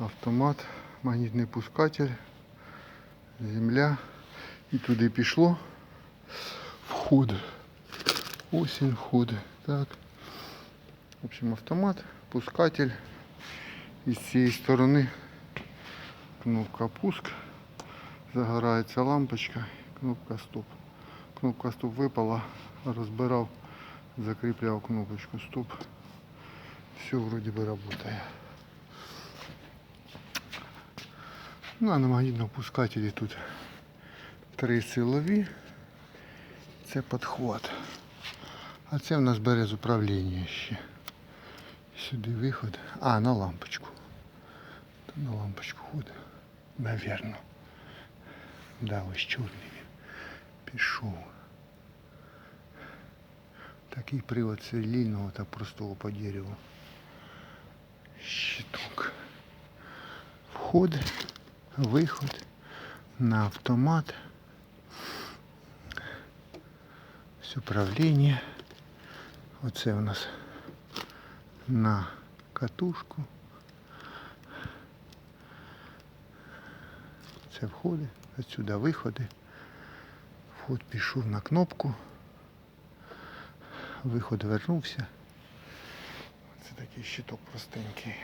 автомат, магнітний пускатель, земля. І туди пішло вход. Ось він вход. Так. В общем, автомат, пускатель. І з цієї сторони кнопка пуск. Загорається лампочка, кнопка стоп. Кнопка стоп випала, розбирав, закріпляв кнопочку стоп. Все вроде бы работает. Ну, а на магнітно-пускателі тут три силові. Це підхват. А це в нас бере з управління ще. Сюди виход. А, на лампочку. Та на лампочку ходить. Наверно. Да, ось чорний він. Пішов. Такий привод цивільного та простого по дереву. Щиток. Вход, виход на автомат. Все управління. Оце у нас на катушку. Це входи, отсюди виходи. Вход пішов на кнопку. Виход вернувся. Це такий щиток простенький.